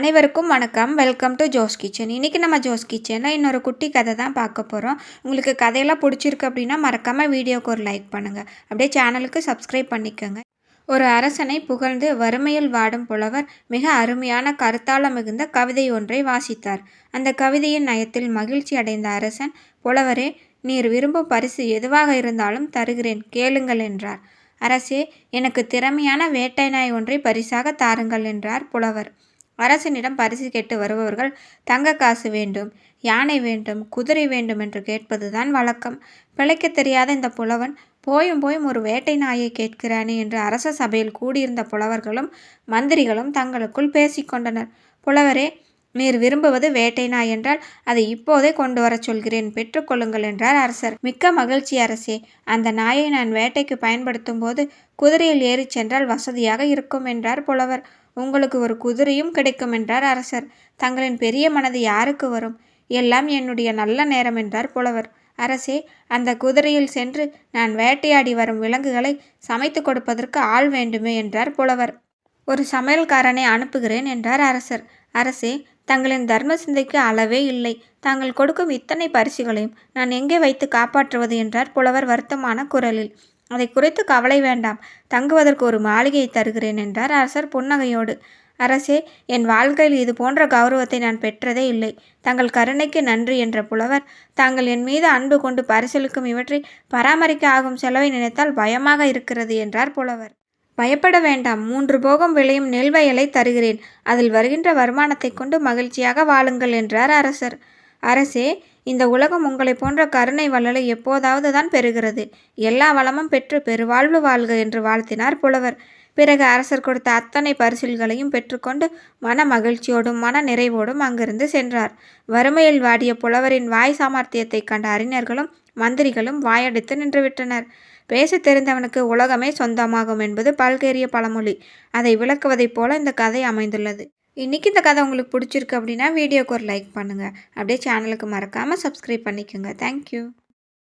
அனைவருக்கும் வணக்கம். Welcome to Jose kitchen இன்றைக்கி நம்ம ஜோஸ் கிச்சனில் இன்னொரு குட்டி கதை தான் பார்க்க போகிறோம் உங்களுக்கு கதையெல்லாம் பிடிச்சிருக்கு அப்படின்னா மறக்காமல் வீடியோக்கு ஒரு லைக் பண்ணுங்கள் அப்படியே சேனலுக்கு சப்ஸ்கிரைப் பண்ணிக்கோங்க. ஒரு அரசனை புகழ்ந்து வறுமையில் வாடும் புலவர் மிக அருமையான கருத்தாள மிகுந்த கவிதை ஒன்றை வாசித்தார். அந்த கவிதையின் நயத்தில் மகிழ்ச்சி அடைந்த அரசன் புலவரே நீர் விரும்பும் பரிசு எதுவாக இருந்தாலும் தருகிறேன் கேளுங்கள் என்றார். அரசே எனக்கு திறமையான வேட்டை நாய் ஒன்றை பரிசாக தாருங்கள் என்றார் புலவர். அரசனிடம் பரிசு கேட்டு வருபவர்கள் தங்க காசு வேண்டும் யானை வேண்டும் குதிரை வேண்டும் என்று கேட்பதுதான் வழக்கம். பிழைக்க தெரியாத இந்த புலவன் போயும் போயும் ஒரு வேட்டை நாயை கேட்கிறானே என்று அரச சபையில் கூடியிருந்த புலவர்களும் மந்திரிகளும் தங்களுக்குள் பேசிக்கொண்டனர். புலவரே நீர் விரும்புவது வேட்டை நாய் என்றால் அதை இப்போதே கொண்டு வரச் சொல்கிறேன். பெற்றுக்கொள்ளுங்கள் என்றார் அரசர். மிக்க மகிழ்ச்சி அரசே அந்த நாயை நான் வேட்டைக்கு பயன்படுத்தும் போது குதிரையில் ஏறிச் சென்றால் வசதியாக இருக்கும் என்றார் புலவர். உங்களுக்கு ஒரு குதிரையும் கிடைக்கும் என்றார் அரசர். தங்களின் பெரிய மனது யாருக்கு வரும்? எல்லாம் என்னுடைய நல்ல நேரம் என்றார் புலவர். அரசே அந்த குதிரையில் சென்று நான் வேட்டையாடி வரும் விலங்குகளை சமைத்து கொடுப்பதற்கு ஆள் வேண்டுமே என்றார் புலவர். ஒரு சமையல்காரனை அனுப்புகிறேன் என்றார் அரசர். அரசே தங்களின் தர்ம சிந்தைக்கு அளவே இல்லை. தாங்கள் கொடுக்கும் இத்தனை பரிசுகளையும் நான் எங்கே வைத்து காப்பாற்றுவது என்றார் புலவர் வருத்தமான குரலில். அதை குறித்து கவலை வேண்டாம். தங்குவதற்கு ஒரு மாளிகையை தருகிறேன் என்றார் அரசர் புன்னகையோடு. அரசே என் வாழ்க்கையில் இது போன்ற கௌரவத்தை நான் பெற்றதே இல்லை. தங்கள் கருணைக்கு நன்றி என்ற புலவர் தாங்கள் என் மீது அன்பு கொண்டு பரிசலுக்கும் இவற்றை பராமரிக்க ஆகும் செலவை நினைத்தால் பயமாக இருக்கிறது என்றார் புலவர். பயப்பட வேண்டாம். மூன்று போகம் விளையும் நெல் வயலை தருகிறேன். அதில் வருகின்ற வருமானத்தை கொண்டு மகிழ்ச்சியாக வாழுங்கள் என்றார் அரசர். அரசே இந்த உலகம் உங்களை போன்ற கருணை வள்ளலை எப்போதாவது தான் பெறுகிறது. எல்லா வளமும் பெற்று பெருவாழ்வு வாழ்க என்று வாழ்த்தினார் புலவர். பிறகு அரசர் கொடுத்த அத்தனை பரிசில்களையும் பெற்றுக்கொண்டு மன மகிழ்ச்சியோடும் மன நிறைவோடும் அங்கிருந்து சென்றார். வறுமையில் வாடிய புலவரின் வாய் சாமர்த்தியத்தை கண்ட அறிஞர்களும் மந்திரிகளும் வாயடித்து நின்றுவிட்டனர். பேச தெரிந்தவனுக்கு உலகமே சொந்தமாகும் என்பது பல்கேரிய பழமொழி. அதை விளக்குவதைப் போல இந்த கதை அமைந்துள்ளது. இன்றைக்கி இந்த கதை உங்களுக்கு பிடிச்சிருக்கு அப்படின்னா வீடியோக்கு ஒரு லைக் பண்ணுங்கள் அப்படியே சேனலுக்கு மறக்காமல் சப்ஸ்கிரைப் பண்ணிக்கோங்க. தேங்க்யூ